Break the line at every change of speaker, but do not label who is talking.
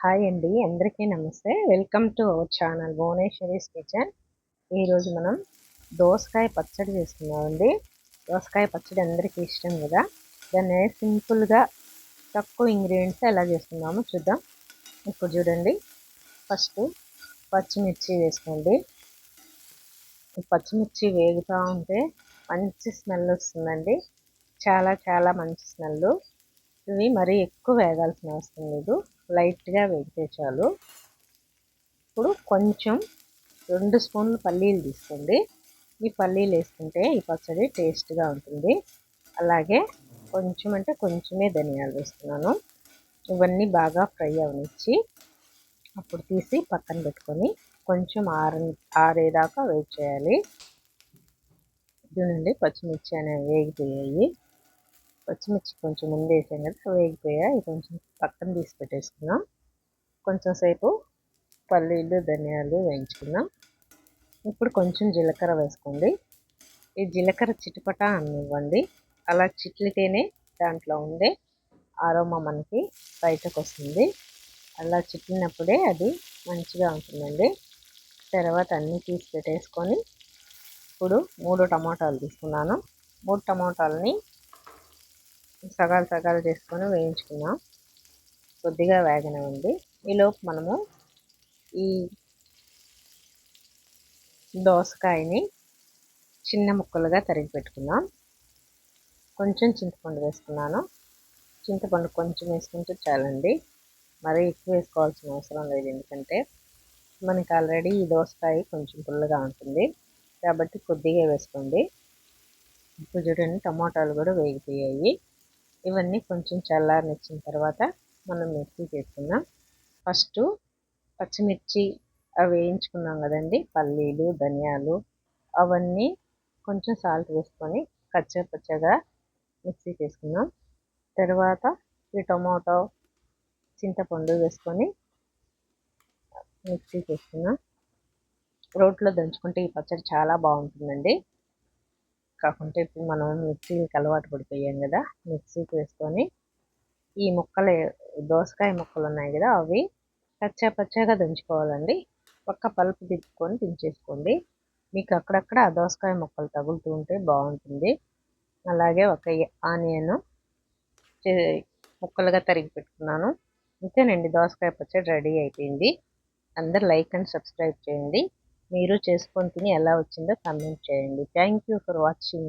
Hi అండి అందరికీ నమస్తే. Welcome to our channel Bhuvaneshwari's kitchen. ఈరోజు మనం దోసకాయ పచ్చడి చేసుకున్నామండి దోసకాయ పచ్చడి అందరికీ ఇష్టం కదా. దాన్ని సింపుల్గా తక్కువ ఇంగ్రీడియంట్స్ ఎలా చేసుకుందామో చూద్దాం. ఇప్పుడు చూడండి. ఫస్ట్ పచ్చిమిర్చి వేసుకోండి. పచ్చిమిర్చి వేగుతూ ఉంటే మంచి స్మెల్ వస్తుందండి. చాలా చాలా మంచి స్మెల్ ఇవి మరీ ఎక్కువ వేగాల్సిన అవసరం లేదు. లైట్గా వేగితే చాలు. ఇప్పుడు కొంచెం రెండు స్పూన్లు పల్లీలు తీసుకోండి. ఈ పల్లీలు వేసుకుంటే ఈ పచ్చడి టేస్ట్గా ఉంటుంది. అలాగే కొంచెం అంటే కొంచెమే ధనియాలు వేస్తున్నాను. ఇవన్నీ బాగా ఫ్రై అవనిచ్చి అప్పుడు తీసి పక్కన పెట్టుకొని కొంచెం ఆర ఆరేదాకా వెయిట్ చేయాలి. చూడండి పచ్చిమిర్చి అనేవి వేగిపోయాయి. పచ్చిమిర్చి కొంచెం ముందు వేసాం కదా వేగిపోయాయి కొంచెం పక్కన తీసి పెట్టేసుకున్నాం కొంచెం సేపు పల్లీలు ధనియాలు వేయించుకుందాం. ఇప్పుడు కొంచెం జీలకర్ర వేసుకోండి. ఈ జీలకర్ర చిటిపట అనివ్వండి అలా చిట్లితేనే దాంట్లో ఉండే ఆరోమా మనకి బయటకు వస్తుంది. అలా చిట్లినప్పుడే అది మంచిగా ఉంటుందండి. తర్వాత అన్నీ తీసి పెట్టేసుకొని ఇప్పుడు మూడు టమాటాలు తీసుకున్నాను. మూడు టమాటాలని సగాలు సగాలు చేసుకొని వేయించుకున్నాం కొద్దిగా వేగనివ్వండి ఈలోపు మనము ఈ దోసకాయని చిన్న ముక్కలుగా తరిగి పెట్టుకున్నాం కొంచెం చింతపండు వేసుకున్నాను. చింతపండు కొంచెం వేసుకుంటే చాలండి. మరీ ఎక్కువ వేసుకోవాల్సిన అవసరం లేదు. ఎందుకంటే మనకి ఆల్రెడీ ఈ దోసకాయ కొంచెం పుల్లగా ఉంటుంది. కాబట్టి కొద్దిగా వేసుకోండి. ఇప్పుడు చూడండి టమాటాలు కూడా వేగిపోయాయి. ఇవన్నీ కొంచెం చల్లారనిచ్చిన తర్వాత మనం మిక్సీ చేసుకుందాం. ఫస్ట్ పచ్చిమిర్చి అవి వేయించుకున్నాం కదండి. పల్లీలు ధనియాలు అవన్నీ కొంచెం సాల్ట్ వేసుకొని కచ్చా పచ్చగా మిక్సీ చేసుకున్నాం తర్వాత ఈ టొమాటో చింతపండు వేసుకొని మిక్సీ చేసుకున్నాం రోట్లో దంచుకుంటే ఈ పచ్చడి చాలా బాగుంటుందండి. కాకుంటే ఇప్పుడు మనం మిక్సీకి అలవాటు పడిపోయాం కదా మిక్సీకి వేసుకొని ఈ ముక్కలు దోసకాయ ముక్కలు ఉన్నాయి కదా అవి పచ్చా పచ్చగా దంచుకోవాలండి. ఒక్క పలుపు తిప్పుకొని దించేసుకోండి. మీకు అక్కడక్కడ ఆ దోసకాయ ముక్కలు తగులుతూ ఉంటే బాగుంటుంది. అలాగే ఒక ఆనియన్ ముక్కలుగా తరిగి పెట్టుకున్నాను. ఇంతేనండి దోసకాయ పచ్చడి రెడీ అయిపోయింది. అందరు లైక్ అండ్ సబ్స్క్రైబ్ చేయండి. మీరు చేసుకొని తిని ఎలా వచ్చిందో కమెంట్ చేయండి. Thank you for watching